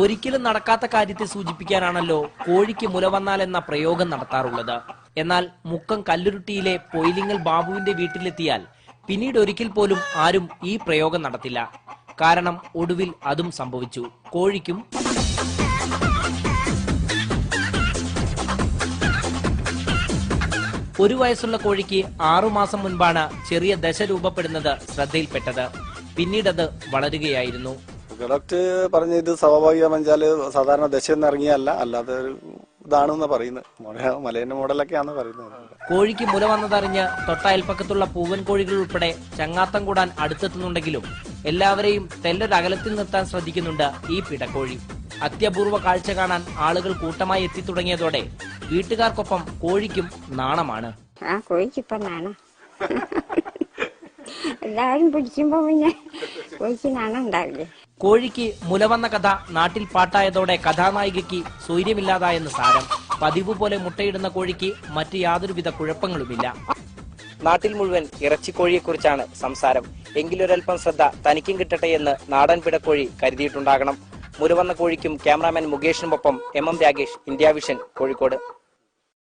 ഒരിക്കലും നടക്കാത്ത കാര്യത്തെ സൂചിപ്പിക്കാനാണല്ലോ കോഴിക്ക് മുല വന്നാൽ എന്ന പ്രയോഗം നടത്താറുള്ളത്. എന്നാൽ മുക്കം കല്ലുരുട്ടിയിലെ പൊയിലിങ്ങൽ ബാബുവിന്റെ വീട്ടിലെത്തിയാൽ പിന്നീട് ഒരിക്കൽ പോലും ആരും ഈ പ്രയോഗം നടത്തില്ല. കാരണം ഒടുവിൽ അതും സംഭവിച്ചു. കോഴിക്കും ഒരു വയസ്സുള്ള കോഴിക്ക് ആറുമാസം മുൻപാണ് ചെറിയ ദശ രൂപപ്പെടുന്നത് ശ്രദ്ധയിൽപ്പെട്ടത്. പിന്നീടത് വളരുകയായിരുന്നു. ഡോക്ടർ പറഞ്ഞ ഇത് സ്വാഭാവിക വെച്ചാൽ സാധാരണ ദശയൊന്നും ഇറങ്ങിയല്ല അല്ലാതെ ഒരു ഇതാണെന്ന് പറയുന്നത്. മലേന്റെ മോഡലൊക്കെയാന്ന് പറയുന്നത്. കോഴിക്ക് മുല വന്നതറിഞ്ഞ് തൊട്ടയൽപ്പക്കത്തുള്ള പൂവൻ കോഴികൾ ഉൾപ്പെടെ ചങ്ങാത്തം കൂടാൻ അടുത്തെത്തുന്നുണ്ടെങ്കിലും എല്ലാവരെയും തെല്ലൊരകലത്തിൽ നിർത്താൻ ശ്രദ്ധിക്കുന്നുണ്ട് ഈ പിടക്കോഴി. അത്യപൂർവ കാഴ്ച കാണാൻ ആളുകൾ കൂട്ടമായി എത്തി തുടങ്ങിയതോടെ വീട്ടുകാർക്കൊപ്പം കോഴിക്കും നാണമാണ്. ആ കോഴിക്കിപ്പം നാണം. എല്ലാവരും പിടിക്കുമ്പോ പിന്നെ കോഴിക്ക് നാണം ഉണ്ടാവില്ലേ കോഴിക്ക് മുലവന്ന കഥ നാട്ടിൽ പാട്ടായതോടെ കഥാനായികയ്ക്ക് സൂര്യമില്ലാതായെന്ന് സാരം. പതിവ് പോലെ മുട്ടയിടുന്ന കോഴിക്ക് മറ്റ് യാതൊരുവിധ കുഴപ്പങ്ങളുമില്ല. നാട്ടിൽ മുഴുവൻ ഇറച്ചിക്കോഴിയെക്കുറിച്ചാണ് സംസാരം. എങ്കിലൊരൽപ്പം ശ്രദ്ധ തനിക്കും കിട്ടട്ടെ എന്ന് നാടൻ പിടക്കോഴി കരുതിയിട്ടുണ്ടാകണം. മുലവന്ന കോഴിക്കും cameraman മുകേഷിനുമൊപ്പം M M Ragesh India vision Kozhikode.